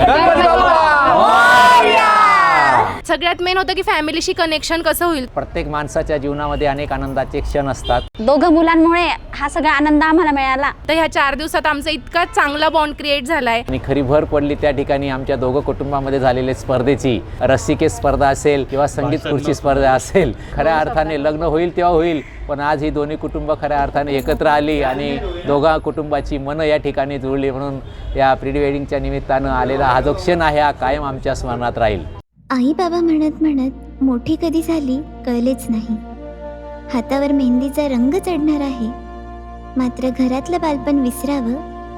ಧನ್ಯವಾದಗಳು सगळ्यात मेन होतं की फॅमिलीशी कनेक्शन कसं होईल? प्रत्येक माणसाच्या जीवनामध्ये अनेक आनंदाचे क्षण असतात. दोघं मुलांमुळे हा सगळा आनंद आम्हाला मिळाला. तर ह्या चार दिवसात आमचा इतका चांगला बॉन्ड क्रिएट झालाय. आणि खरी भर पडली त्या ठिकाणी आमच्या दोघं कुटुंबामध्ये झालेली स्पर्धेची. रस्सिकेच स्पर्धा असेल किंवा संगीत खुर्ची स्पर्धा असेल खऱ्या अर्थाने लग्न होईल तेव्हा होईल पण आज ही दोन्ही कुटुंब खऱ्या अर्थाने एकत्र आली आणि दोघा कुटुंबाची मनं या ठिकाणी जुळली म्हणून या प्री वेडिंगच्या निमित्तानं आलेला हा जो क्षण आहे हा कायम आमच्या स्मरणात राहील. आई बाबा म्हणत म्हणत मोठी कधी झाली कळलेच नाही. हातावर मेहंदीचा रंग चढणार आहे. मात्र घरातलं बालपण विसरावं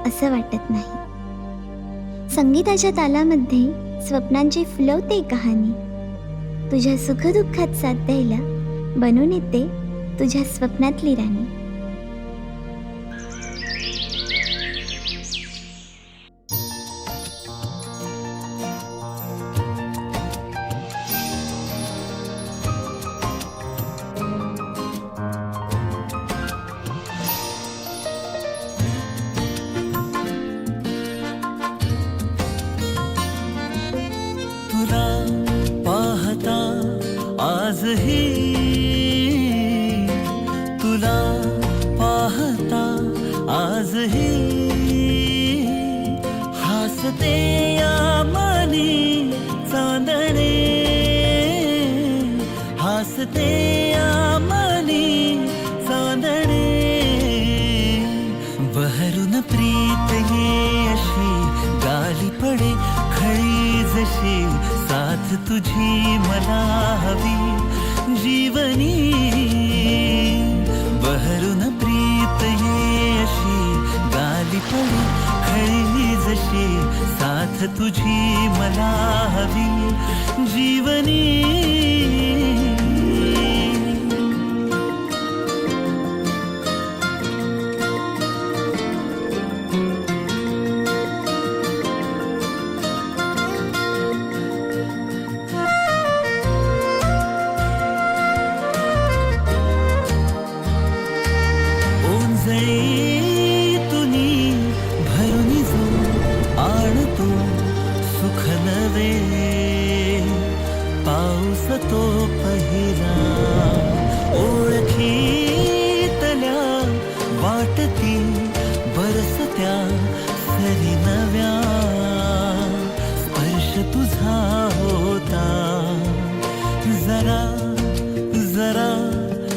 असं वाटत नाही. संगीताच्या तालामध्ये स्वप्नांची फुलवते कहाणी. तुझ्या सुखदुःखात साथ द्यायला बनून येते तुझ्या स्वप्नातली राणी. तुला पाहता आजही. तुला पाहता आजही. हसते या मनी चांदणे. हसते साथ तुझी मला हवी जीवनी बहरून प्रीत ये अशी गाली पडे खळी जशी साथ तुझी मला हवी जी पाऊस तो पहिला. ओळखीतल्या वाटती बरसत्या सरी नव्या. स्पर्श तुझा होता. जरा जरा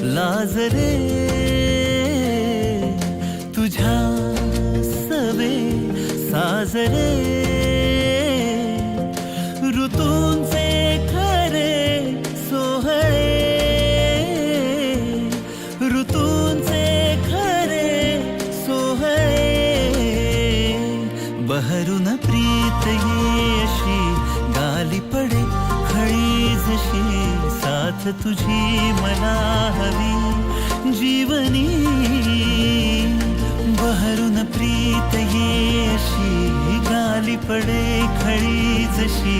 लाजरे तुझ्या सवे साजरे साथ तुझी मला हवी जीवनी बहरून प्रीत येशी गाली पडे खळी जशी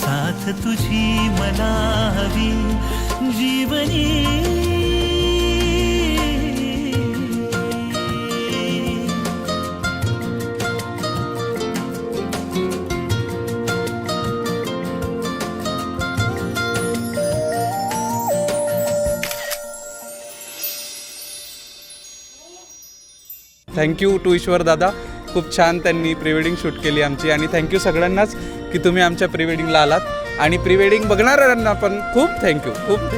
साथ तुझी मला हवी जीवनी. थँक्यू टू ईश्वर दादा खूप छान त्यांनी प्री वेडिंग शूट केली आमची. आणि थँक्यू सगळ्यांनाच की तुम्ही आमच्या प्री वेडिंगला आलात. आणि प्री वेडिंग बघणाऱ्यांना पण खूप थँक्यू खूप